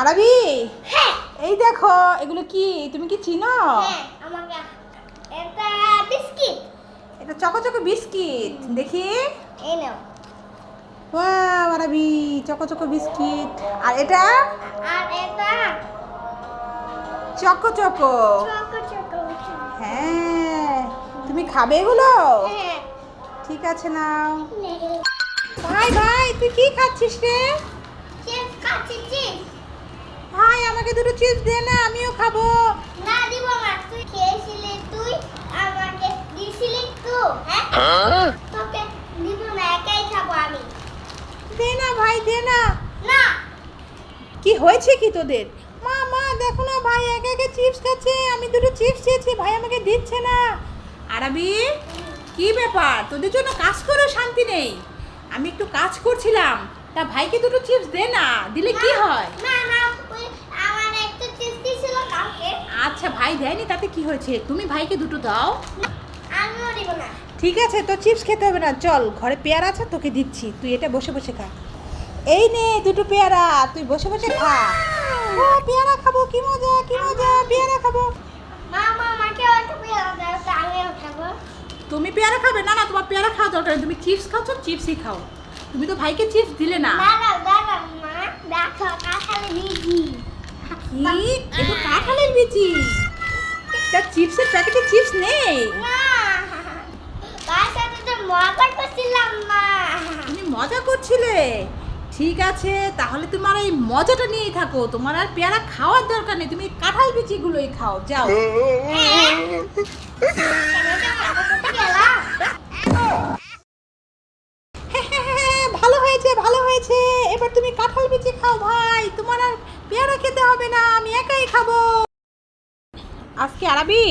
আরবি? হ্যাঁ। এই দেখো এগুলো কি? তুমি কি চিনো? হ্যাঁ আমাকে এটা বিস্কিট। এটা চকো চকো বিস্কিট দেখি। এই নাও। ওয়াও আরবি চকো চকো বিস্কিট। আর এটা? আর এটা? Choco choco. হ্যাঁ তুমি খাবে এগুলো? হ্যাঁ। ঠিক আছে নাও। ভাই ভাই তুই কি খাচ্ছিস রে? চিপস খাচ্ছি চিপস। ভাই আমাকে দুটো চিপস দে না আমিও খাব। না দিব না তুই খেয়েছিলি তুই আমাকে দিছিলি তো হ্যাঁ? তোকে দিব না একাই খাব আমি। দে না ভাই দে না। না। কি হয়েছে কি তোদের? মা মা দেখো না ভাই একা একা চিপস খাচ্ছে আমি দুটো চিপস চেয়েছি ভাই আমাকে দিচ্ছে না। আরবি কি ব্যাপার? তোদের জন্য কাজ করেও শান্তি নেই। আমি একটু কাজ করছিলাম তা ভাইকে দুটো চিপস দে না দিলে কি হয়? না না তুই আমার একটা চিপস দিছিল কালকে আচ্ছা ভাই দেয়নি? তাতে কি হয়েছে? তুমি ভাইকে দুটো দাও। আমিও দিব না। ঠিক আছে তো চিপস খেতে হবে না। চল ঘরে পেয়ারা আছে তোকে দিচ্ছি। তুই এটা বসে বসে খা। এই নে দুটো পেয়ারা। তুই বসে বসে খা। ও পেয়ারা খাব কি মজা কি মজা। পেয়ারা খাব। তুমি পেয়ারা খাবে? না না তোমার পেয়ারা খাওয়া দরকার তুমি চিপস খাচ্ছ চিপসই খাও। তুমি তো ভাইকে চিপস দিলে না। কি? এটা কাঁঠালের বিচি। তা চিপসের প্যাকেটে চিপস নেই? তুমি মজা করছিলে? ঠিক আছে তাহলে তোমার এই মজাটা নিয়েই থাকো। তোমার আর পেয়ারা খাওয়ার দরকার নেই। তুমি কাঁঠাল বিচিগুলোই খাও যাও। ভালো হয়েছে ভালো হয়েছে। এবার তুমি কাঁঠাল বিচি খাও ভাই। পেয়ারা খেতে হবে না আমি একাই খাব। আজকে আরবি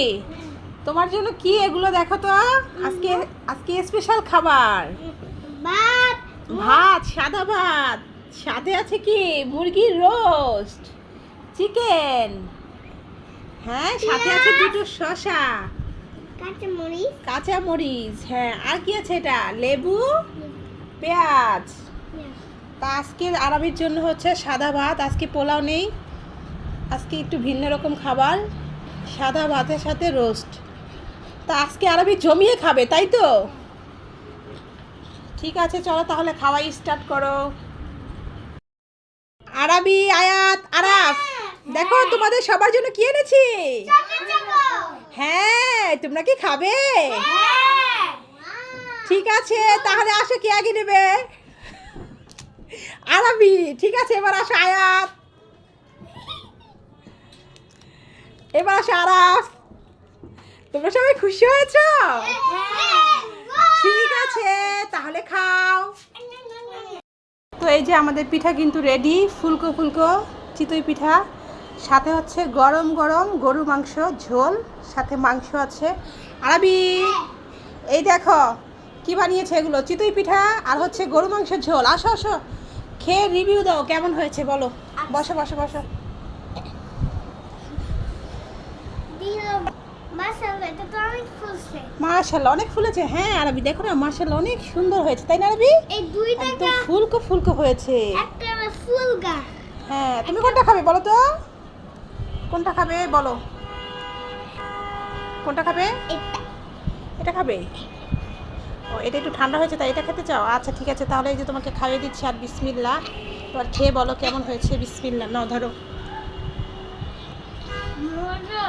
তোমার জন্য কি এগুলো দেখো তো? আজকে আজকে স্পেশাল খাবার। বাট ভাত সাদা ভাত। সাথে আছে কি? মুরগির রোস্ট চিকেন হ্যাঁ সাথে আছে দুটো শসা। কাঁচা মরিচ কাঁচা মরিচ হ্যাঁ। আর কি আছে এটা? লেবু? পেঁয়াজ। তা আজকে আরবির জন্য হচ্ছে সাদা ভাত আজকে পোলাও নেই। আজকে একটু ভিন্ন রকম খাবার সাদা ভাতের সাথে রোস্ট তা আজকে আরবি জমিয়ে খাবে তাই তো? ঠিক আছে চলো তাহলে খাওয়াই স্টার্ট করো। আরবি আয়াত আরাফ দেখো তোমাদের সবার জন্য কি এনেছি? হ্যাঁ তোমরা কি খাবে? ঠিক আছে তাহলে আসো কি আগে নেবে? আরবি ঠিক আছে, এবার আসো, আয়াত। এবার আসো, আরাফ। তোমরা সবাই খুশি হয়েছো? ঠিক আছে, তাহলে খাও। তো এই যে আমাদের পিঠা কিন্তু রেডি ফুলকো ফুলকো, চিতই পিঠা। সাথে হচ্ছে গরম গরম গরু মাংস, ঝোল, সাথে মাংস আছে আরবি। এই দেখো, কি বানিয়েছে এগুলো? চিতই পিঠা আর হচ্ছে গরু মাংসের ঝোল। আসো আসো। খেয়ে রিভিউ দাও কেমন হয়েছে বলো। বসো বসো বসো। মার্শাল অনেক ফুলেছে। হ্যাঁ আরবি দেখো না মার্শাল অনেক সুন্দর হয়েছে। তাই না আরবি? একদম ফুলকো ফুলকো হয়েছে। হ্যাঁ তুমি কোনটা খাবে বলো তো? কোনটা খাবে বলো? কোনটা খাবে? এটা খাবে? এটা একটু ঠান্ডা হয়েছে তাই এটা খেতে চাও? আচ্ছা ঠিক আছে তাহলে এই যে তোমাকে খাইয়ে দিচ্ছি আর বিসমিল্লা। এবার খেয়ে বলো কেমন হয়েছে বিসমিল্লা? নাও ধরো। মজা।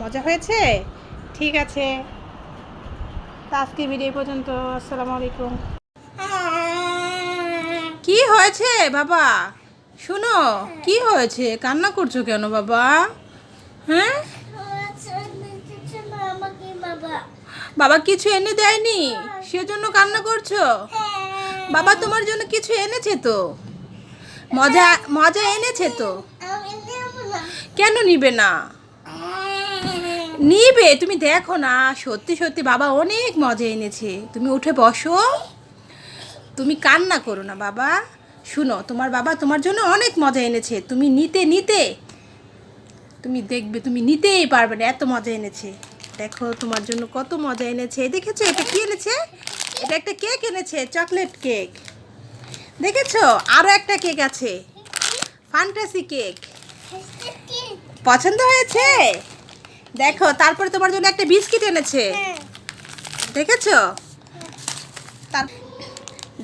মজা হয়েছে? ঠিক আছে। তা আজকে ভিডিও পর্যন্ত আসসালামু আলাইকুম। কি হয়েছে বাবা? শোনো কি হয়েছে? কান্না করছ কেন বাবা? হ্যাঁ আমাকে বাবা বাবা কিছু এনে দেয়নি? সেজন্য কান্না করছ? বাবা তোমার জন্য কিছু এনেছে তো? মজা মজা এনেছে তো? কেন নিবে না? নিবে, তুমি দেখো না, সত্যি সত্যি বাবা অনেক মজা এনেছে। তুমি উঠে বসো। তুমি কান্না করো না বাবা। শুনো, তোমার বাবা তোমার জন্য অনেক মজা এনেছে। তুমি নিতে নিতে, তুমি দেখবে, তুমি নিতেই পারবে না, এত মজা এনেছে। দেখো তোমার জন্য কত মজা এনেছে। দেখেছ এটা কি এনেছে? এটা একটা কেক এনেছে, চকলেট কেক। দেখেছ? আরও একটা কেক আছে। Fantasy cake. পছন্দ হয়েছে? দেখো, তারপরে তোমার জন্য একটা বিস্কিট এনেছে। দেখেছ?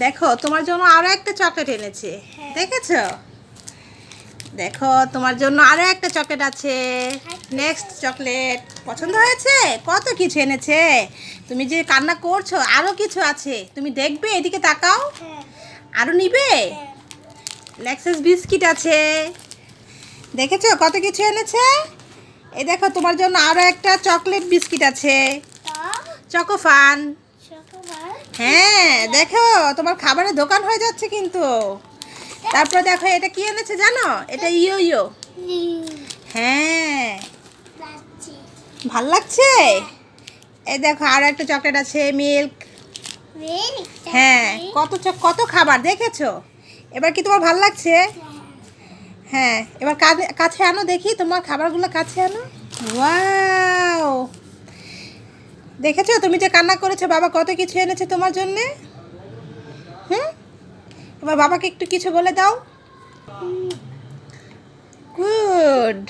দেখো, তোমার জন্য আরও একটা চকলেট এনেছে। দেখেছ? দেখো তোমার জন্য আরও একটা চকলেট আছে। Next chocolate. পছন্দ হয়েছে? কত কিছু এনেছে? তুমি যে কান্না করছ আরও কিছু আছে। তুমি দেখবে এদিকে তাকাও। আরও নিবে? লেক্সাস বিস্কিট আছে। দেখেছ কত কিছু এনেছে? এই দেখো তোমার জন্য আরও একটা চকলেট বিস্কিট আছে। চকোফান হ্যাঁ দেখো তোমার খাবারের দোকান হয়ে যাচ্ছে কিন্তু। তারপর দেখো, এটা কি এনেছে জানো? এটা ইয়ো ইয়ো হ্যাঁ। ভালো লাগছে? এই দেখো, আরও একটা চকলেট আছে, মিল্ক। হ্যাঁ কত কত খাবার দেখেছ? এবার কি তোমার ভালো লাগছে? হ্যাঁ এবার কাছে আনো দেখি, তোমার খাবারগুলো কাছে আনো। ওয়াও! দেখেছ তুমি যে কান্না করেছ, বাবা কত কিছু এনেছে তোমার জন্যে? এবার বাবাকে একটু কিছু বলে দাও। গুড